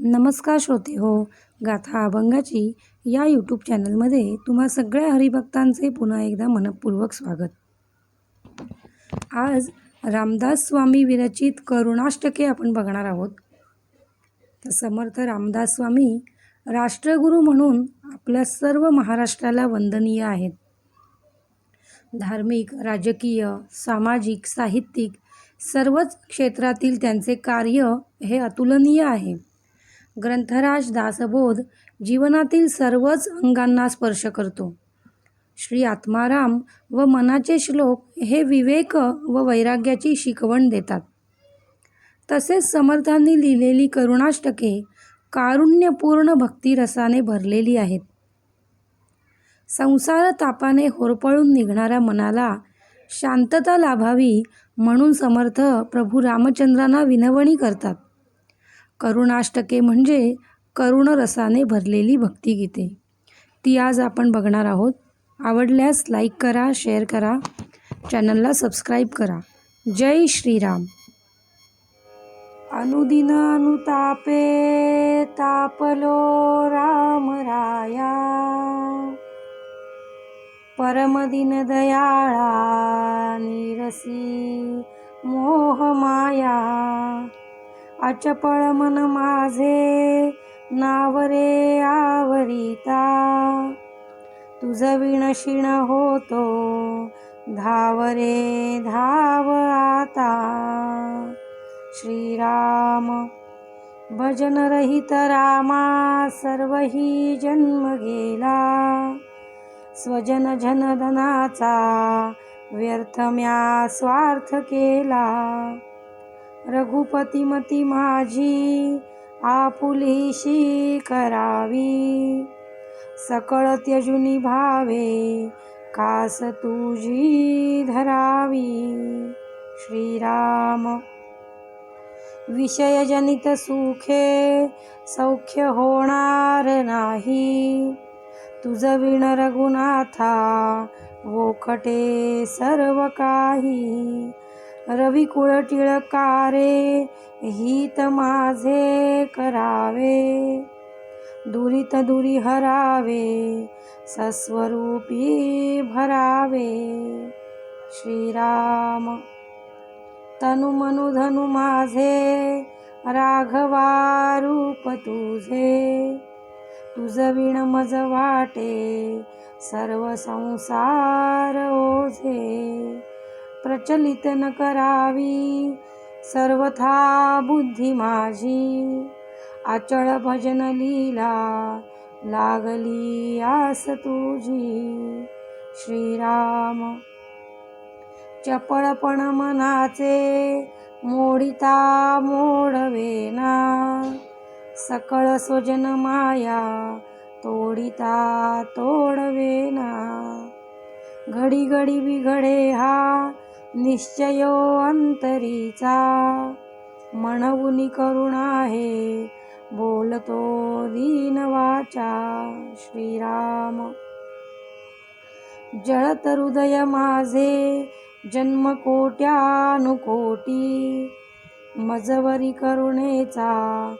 नमस्कार श्रोते हो गाथा अभंगाची या यूट्यूब चॅनलमध्ये तुम्हा सगळ्या हरिभक्तांचे पुन्हा एकदा मनपूर्वक स्वागत. आज रामदास स्वामी विरचित करुणाष्टके आपण बघणार आहोत. तर समर्थ रामदास स्वामी राष्ट्रगुरू म्हणून आपल्या सर्व महाराष्ट्राला वंदनीय आहेत. धार्मिक राजकीय सामाजिक साहित्यिक सर्वच क्षेत्रातील त्यांचे कार्य हे अतुलनीय आहे. ग्रंथराज दासबोध जीवनातील सर्वच अंगांना स्पर्श करतो. श्री आत्माराम व मनाचे श्लोक हे विवेक व वैराग्याची शिकवण देतात. तसेच समर्थांनी लिहिलेली करुणाष्टके कारुण्यपूर्ण भक्तिरसाने भरलेली आहेत. संसार तापाने होरपळून निघणाऱ्या मनाला शांतता लाभावी म्हणून समर्थ प्रभू रामचंद्रांना विनवणी करतात. करुणाष्टके म्हणजे करुण रसाने भरलेली भक्तिगीते. ती आज आपण बघणार आहोत. आवडल्यास लाईक करा शेअर करा चॅनलला सबस्क्राईब करा. जय श्रीराम. अनुदिन अनुतापे तापलो राम राया परमदिन दयाळा निरसी मोहमाया. अचपळ मन माझे नावरे आवरिता. तुझ विणशिण होतो धावरे धाव आता. श्रीराम भजन रहित रामा सर्वही जन्म गेला. स्वजन जनधनाचा व्यर्थम्या स्वार्थ केला. रघुपतीमती माझी आपुलीशी करावी. सकळ त्यजुनी भावे कास तुझी धरावी. श्रीराम विषयजनित सुखे सौख्य होणार नाही. तुझ विण रघुनाथा वोखटे सर्व काही. रविकुळ टिळकारे हित माझे करावे. दुरित दुरी हरावे सस्वरूपी भरावे. श्रीराम तनु मनु धनु माझे राघवा रूप तुझे. तुझ विण मज वाटे सर्व संसार ओझे. प्रचलित न करावी. सर्वथा बुद्धी माझी. आचळ भजन लीला लागली आस तुझी. श्रीराम चपळपण मनाचे मोडिता मोडवेना. सकळ स्वजन माया तोडिता तोडवेना. घडी घडी बिघडे हा निश्चयो अंतरीचा म्हणून करुण आहे बोलतो दीन वाचा श्रीराम। जळत हृदय माझे जन्म कोट्यानुकोटी। मजवरी करुणेचा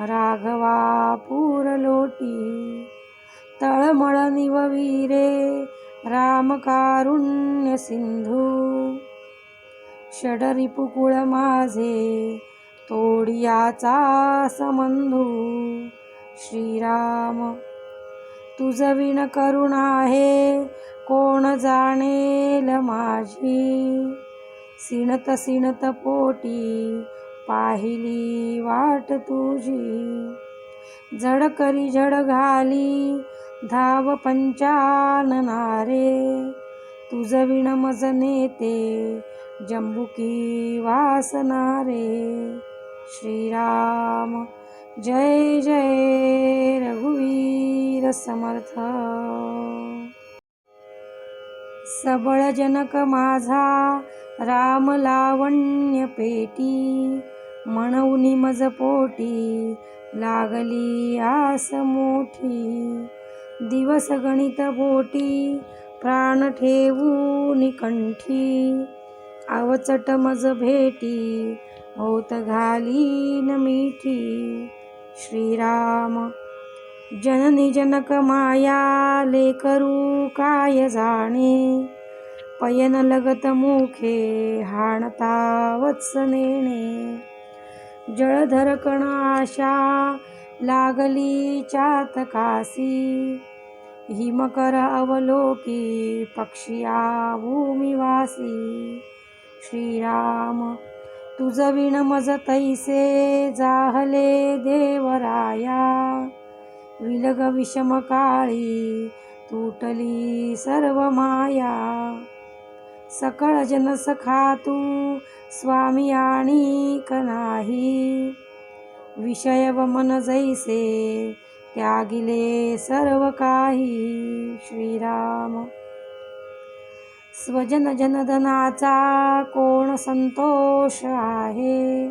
राघवा पुरलोटी। तळमळ निववीरे रामकारुण्य सिंधू। षडरिपुकुळ माझे तोडियाचा समंधू श्रीराम तुझ विण करुण आहे कोण जाणेल माझी? सिणत सिणत पोटी पाहिली वाट तुझी. जड करी झड घाली धाव पंचाननारे. तुझ विण मज नेते जंबुकी वासनारे श्रीराम जय जय रघुवीर समर्थ। सबळ जनक माझा राम लावण्य पेटी म्हणून मज पोटी लागली आस मोठी। दिवस गणित बोटी प्राण ठेवून कंठी आवचट मज भेटी होत घालीन मिठी. श्रीराम जननी जनक माया लेकरू काय जाणे? पयन लगत मुखे हाणता वत्स नेणे. जळधर कण आशा लागली चातकासी हिमकर अवलोकी पक्षिया भूमिवासी श्रीराम तुझ विण मज तैसे जाहले देवराया. विलग विषम काळी तुटली सर्व माया. सकळ जन सखा तू स्वामी आणि नाही विषय व मन जैसे त्यागिले सर्व काही. श्रीराम. स्वजन जनधनाचा कोण संतोष आहे?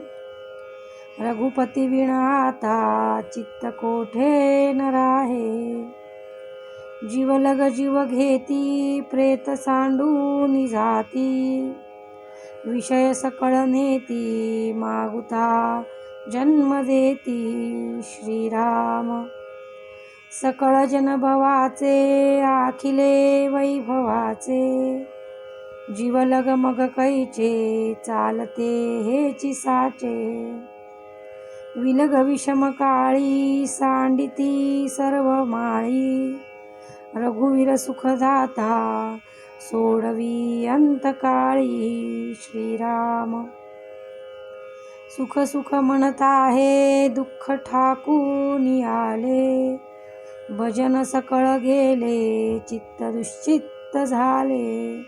रघुपती विणा आता चित्त कोठे न राहे जीवलग जीव घेती प्रेत सांडून जाती. विषय सकळ नेती मागुता जन्म देती. श्रीराम सकळ जनभवाचे आखिले वैभवाचे. जीवलग मग कैचे चालते हेची साचे विलग विषम काळी सांडिती सर्व माळी. रघुवीर सुखदाता सोडवी अंतकाळी श्रीराम. सुख सुख म्हणता आहे दुःख ठाकून आले भजन सकळ गेले चित्त दुश्चित्त झाले.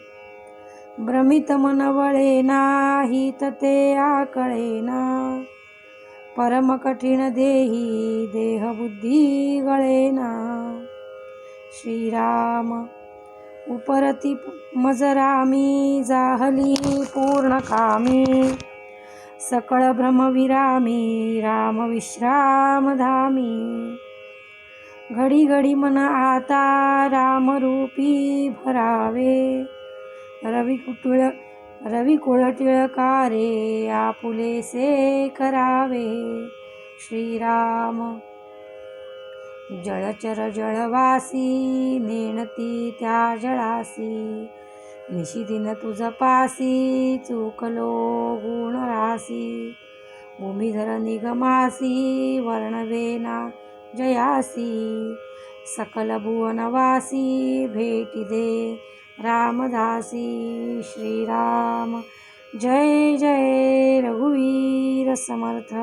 भ्रमित मन वळे नाहीत ते आकळेना. परम कठीण देही देह बुद्धी गळेना. श्रीराम उपरती मजरामी जाहली पूर्ण कामी. सकळ भ्रमविरामी राम विश्राम धामी. घडी घडी मन आता रामरूपी भरावे. रवी कुटुळ रवी टिळकारे आपुलेसे करावे. श्रीराम जळचर जळवासी नेणती त्या जळासी. निशिदिन तुझ पासी चुकलो गुणरासी भूमिधर निगमासी वर्णवेना जयासी सकल भुवनवासी दे रामदासी श्रीराम। जय जय रघुवीर समर्थ।